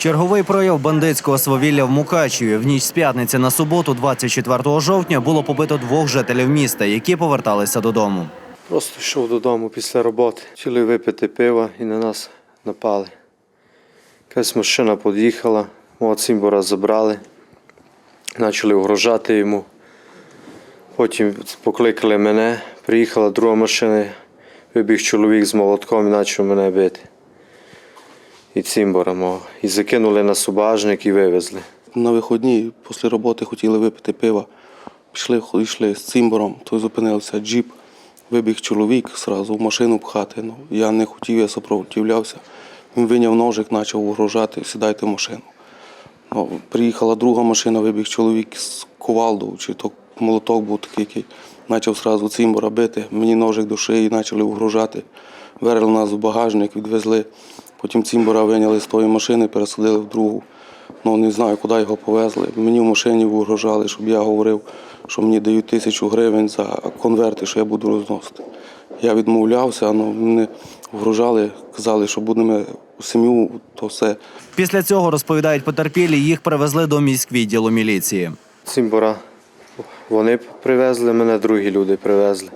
Черговий прояв бандитського свавілля в Мукачеві. В ніч з п'ятниці на суботу, 24 жовтня, було побито двох жителів міста, які поверталися додому. Просто йшов додому після роботи. Хотіли випити пива і на нас напали. Якась машина під'їхала, мого цимбора забрали, почали угрожати йому. Потім покликали мене, приїхала друга машина, вибіг чоловік з молотком і почав мене бити. І цимбора мого. І закинули на субажник і вивезли. На виходні після роботи хотіли випити пива. Пішли, йшли з цимбором, той зупинився джіп, вибіг чоловік зразу в машину пхати. Ну, я не хотів, я супротивлявся. Він виняв ножик, почав угрожати, сідайте в машину. Ну, приїхала друга машина, вибіг чоловік з кувалдою, чи то молоток був такий, який почав зразу цимбора бити. Мені ножик до шиї почали угрожати. Верили нас в багажник, відвезли. Потім цимбора виняли з тої машини, пересадили в другу. Ну не знаю, куди його повезли. Мені в машині угрожали, щоб я говорив, що мені дають тисячу гривень за конверти, що я буду розносити. Я відмовлявся, але вони вгрожали, казали, що будемо сім'ю, то все. Після цього розповідають потерпілі, їх привезли до міськвідділу міліції. Цимбора вони привезли, мене другі люди привезли.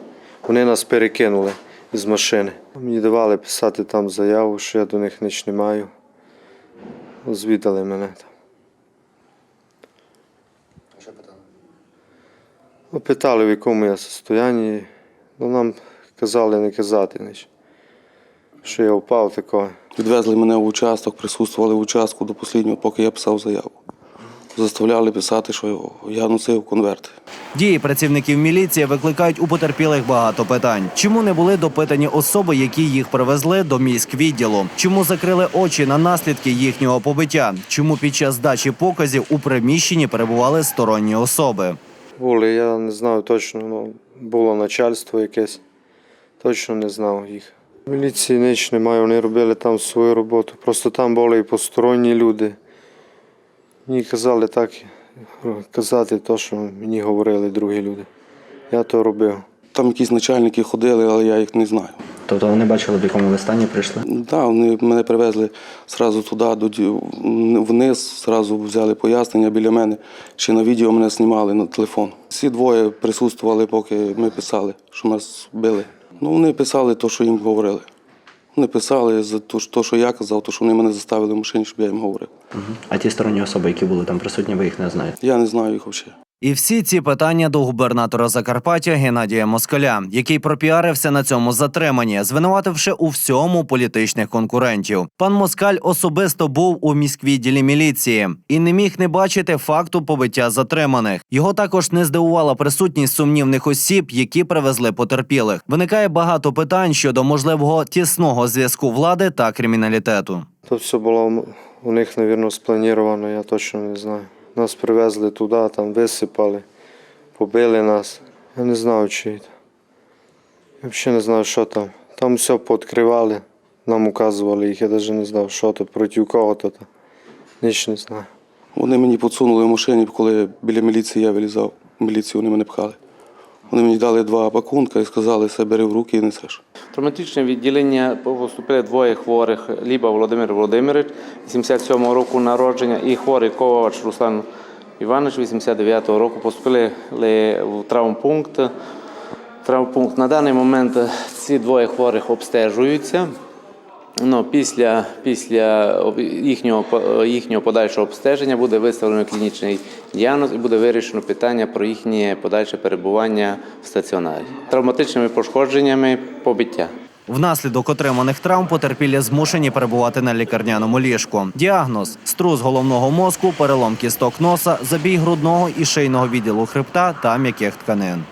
Вони нас перекинули з машини. Мені давали писати там заяву, що я до них ніч не маю. Звідали мене там. Ну, Питали, в якому я состоянні. Ну, нам казали не казати ніч. Що я впав такого. Відвезли мене в участок, присутствували в участку до останнього, поки я писав заяву. Заставляли писати, що я носив конверти. Дії працівників міліції викликають у потерпілих багато питань. Чому не були допитані особи, які їх привезли до міськвідділу? Чому закрили очі на наслідки їхнього побиття? Чому під час здачі показів у приміщенні перебували сторонні особи? Були, я не знаю точно, ну, було начальство якесь. Точно не знав їх. Міліції ніч немає, вони робили там свою роботу. Просто там були і посторонні люди. Мені казали так казати те, що мені говорили другі люди. Я то робив. Там якісь начальники ходили, але я їх не знаю. Тобто вони бачили, в якому ви стані прийшли? Так, вони мене привезли зразу туди, до ді- вниз, зразу взяли пояснення біля мене. Ще на відео мене знімали на телефон. Всі двоє присутствували, поки ми писали, що нас били. Ну, вони писали те, що їм говорили. Вони писали за те, що- що я казав, то, що вони мене заставили в машині, щоб я їм говорив. А ті сторонні особи, які були там присутні, ви їх не знаєте. Я не знаю їх взагалі. І всі ці питання до губернатора Закарпаття Геннадія Москаля, який пропіарився на цьому затриманні, звинувативши у всьому політичних конкурентів. Пан Москаль особисто був у міськвідділі міліції і не міг не бачити факту побиття затриманих. Його також не здивувала присутність сумнівних осіб, які привезли потерпілих. Виникає багато питань щодо можливого тісного зв'язку влади та криміналітету. То все було у них, мабуть, сплановано, я точно не знаю. Нас привезли туди, там висипали, побили нас. Я не знаю, чи. Я взагалі не знаю, що там. Там все пооткривали, нам указували їх, я навіть не знав, що то, проти кого то. Ніч не знаю. Вони мені підсунули в машині, коли біля міліції я вилізав. Міліцію вони мене пхали. Вони мені дали два пакунка і сказали, все бери в руки і несеш. Травматичне відділення поступили двоє хворих: Ліба Володимир Володимирович, 87-го року народження, і хворий Ковач Руслан Іванович, 89-го року, поступили в травмпункт. Травмпункт. На даний момент ці двоє хворих обстежуються. Ну, після, після їхнього, їхнього подальшого обстеження буде виставлено клінічний діагноз і буде вирішено питання про їхнє подальше перебування в стаціонарі. Травматичними пошкодженнями побиття. Внаслідок отриманих травм потерпілі змушені перебувати на лікарняному ліжку. Діагноз струс головного мозку, перелом кісток носа, забій грудного і шийного відділу хребта та м'яких тканин.